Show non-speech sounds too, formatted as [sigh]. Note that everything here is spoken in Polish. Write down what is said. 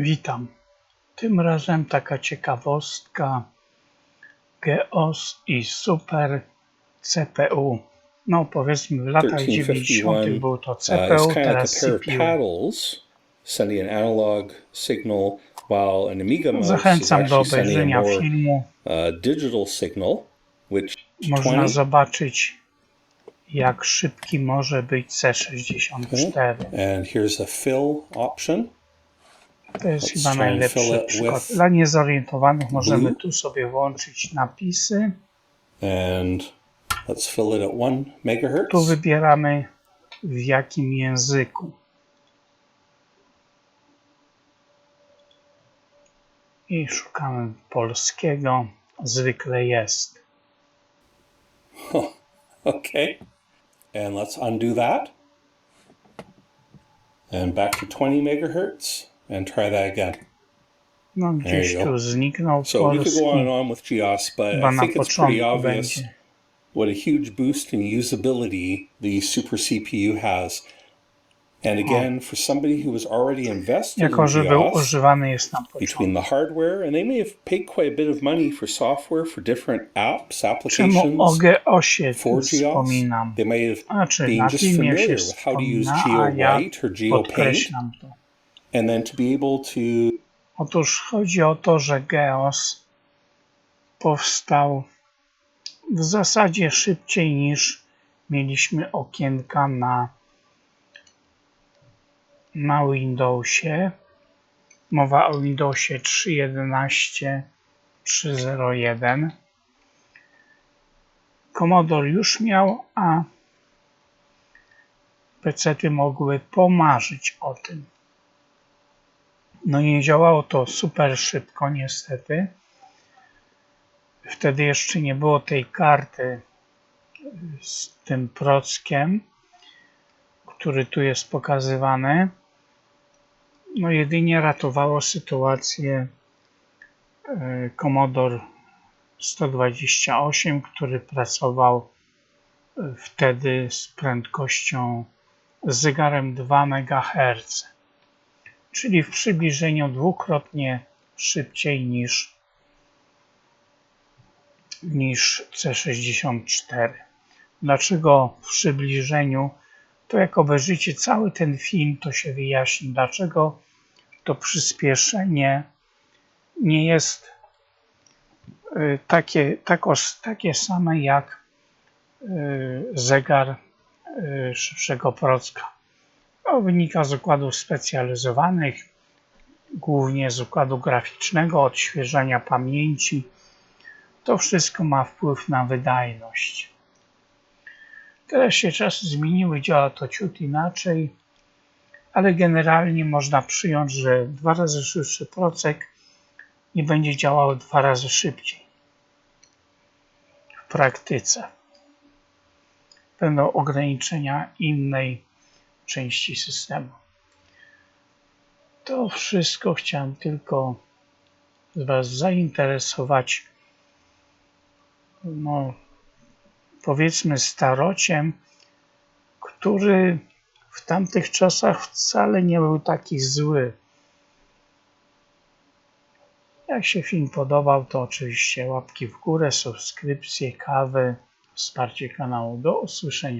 Witam. Tym razem taka ciekawostka GEOS i Super CPU. No powiedzmy w latach 90. 1351 było to uh, CPU, like teraz CPU. sending an analog signal, while an Amiga mouse Zachęcam do obejrzenia more filmu. uh, digital signal, which Można 20 zobaczyć jak szybki może być C64. and here's a fill option. To jest Let's chyba najlepszy przykład. Dla niezorientowanych możemy blue. tu sobie włączyć napisy. And let's fill it at 1 megahertz. Tu wybieramy w jakim języku. I szukamy polskiego. Zwykle jest. [laughs] Okay. And let's undo that. And back to 20 megahertz and try that again. Gdzieś you go. tu zniknął So we could go on and on with GEOS, but I think it's pretty obvious będzie. what a huge boost in usability the super CPU has. And again, for somebody who was already invested Jako, in był używany jest na between the hardware, and they may have paid quite a bit of money for software for different apps, Czemu o applications GEOS. wspominam? They may have Znaczy, been just familiar with how to use GeoWrite or GeoPaint, to. And then to be able to Otóż chodzi o to, że GEOS powstał w zasadzie szybciej niż mieliśmy okienka na, na Windowsie. Mowa o Windowsie 3.11, 3.01. Commodore już miał, a PC-ty mogły pomarzyć o tym. No nie działało to super szybko, niestety. Wtedy jeszcze nie było tej karty z tym prockiem, który tu jest pokazywany. No jedynie ratowało sytuację e, Commodore 128, który pracował e, wtedy z prędkością z zegarem 2 MHz czyli w przybliżeniu dwukrotnie szybciej niż, niż C64. Dlaczego w przybliżeniu? To jak obejrzycie cały ten film, to się wyjaśni, dlaczego to przyspieszenie nie jest y, takie, takos, takie same jak y, zegar y, szybszego procka. To wynika z układów specjalizowanych, głównie z układu graficznego, odświeżania pamięci. To wszystko ma wpływ na wydajność. Teraz się czasy zmieniły, działa to ciut inaczej, ale generalnie można przyjąć, że dwa razy szybszy procek nie będzie działał dwa razy szybciej. W praktyce będą ograniczenia innej części systemu. To wszystko chciałem tylko Was zainteresować, no, powiedzmy, starociem, który w tamtych czasach wcale nie był taki zły. Jak się film podobał, to oczywiście łapki w górę, subskrypcje, kawy, wsparcie kanału. Do usłyszenia.